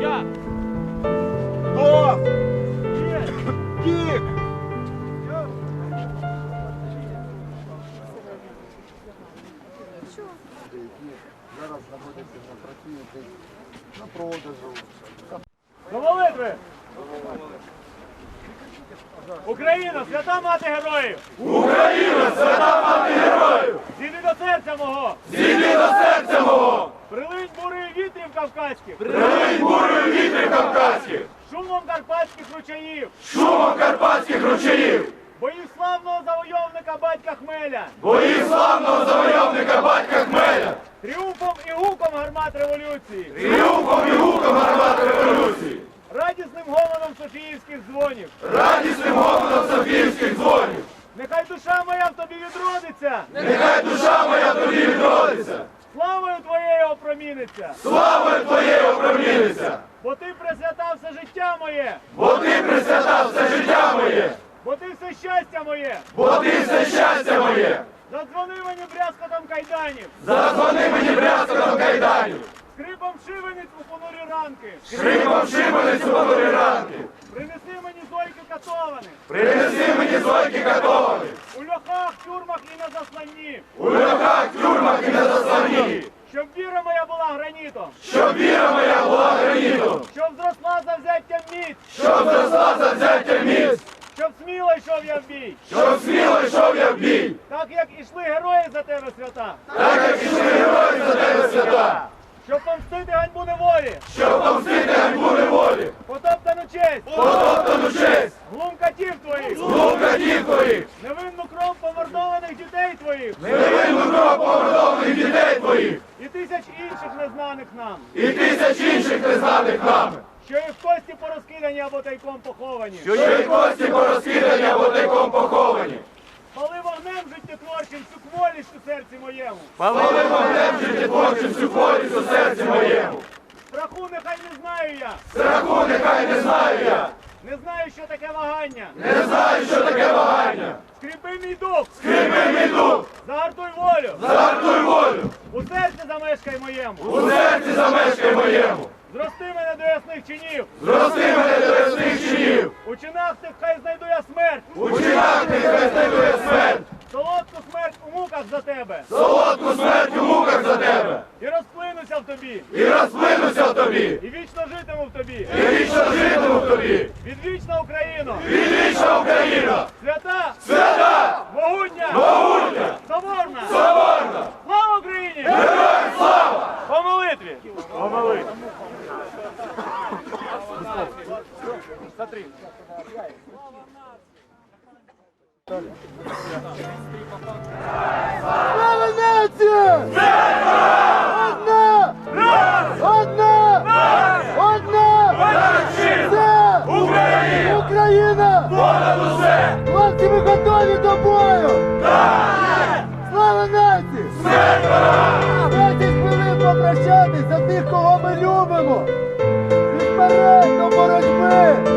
Я. До. Зараз знаходиться на працівниці на Україна, свята мати героїв! Україна, свята мати героїв! Зійди до серця мого! Зійди до серця мого! Прилинь бурою вітрів кавказьких! Прилинь бурою вітрів кавказьких! Шумом карпатських ручаїв! Шумом карпатських ручаїв! Боїв славного завойовника батька Хмеля! Боїв славного завойовника батька Хмеля! Тріумфом і гуком гармат революції! Тріумфом і гуком гармат революції! Радісним гомоном Софіївських дзвонів! Радісним гомоном Софіївських дзвонів! Нехай душа моя в тобі відродиться! Нехай душа моя тобі відродиться! Славою твоєю опроміниться! Славою твоєю опроміниться! Бо ти присвятав все життя моє! Бо ти присвятав все життя моє! Бо ти все щастя моє! Бо ти все щастя моє! Задзвони мені брязкотом кайданів! Задзвони мені брязкотом кайданів! Скрипом шивениць у понурі ранки! Шриком шибениць у понурі ранки! Принеси мені зойки катованих! Принеси мені зойки катовані! У тюрмах і на засланні! У льохах, тюрмах і на засланні! Щоб віра моя була гранітом! Щоб віра моя була гранітом! Щоб зросла завзяття міць! Щоб зросла завзяття міст! Щоб сміло йшов я в бій! Щоб сміло йшов я в бій! Так як ішли герої за тебе свята! Так як ішли герої за тебе свята! Щоб помстити ганьбу неволі! Щоб помстити ганьбу неволі! Потоптану честь! Потоптану честь! Глум катів твоїх! Лукатів твоїх! Невинну кров помордованих дітей твоїх! Невинну кров помордованих дітей твоїх! І тисяч інших незнаних нам! І тисяч інших незнаних нами! Що і в кості порозкидані або тайком поховані! Що й кості порозкидані або тайком поховані! Пали вогнем життєтворчим всю кволість у серці моєму! Пали вогнем життєтворчим всю полість у серці моєму! Страху нехай не знаю я! Страху нехай не знаю я! Не знаю, що таке вагання! Не знаю, що таке вагання! Скріпи мій дух! Скріпи мій дух! Загартуй волю! Загартуй волю! У серці замешкай моєму! У серці замешкай моєму! Зрости мене до ясних чинів! Зрости мене до ясних чинів! У чинах тих хай знайду я смерть! У чинах знайду знайдує смерть! Солодку смерть у муках за тебе! Солодку смерть у муках за тебе! І розплинуся в тобі! І розплинуся в тобі! І вічно житиму в тобі! І вічно житиму в тобі! Відвічна Україна! Відвічна Україна! Свята! Свята! Могутня! Могутня! Соборна! Соборна! Слава Україні! Героям слава! По молитві! По молитві! Слава нації! Одна! Одна! Одна! Це Україна! Україна! Хлопці, ми готові до бою! Слава нації! 10 хвилин попрощатись за тих, кого ми любимо! І вперед до боротьби!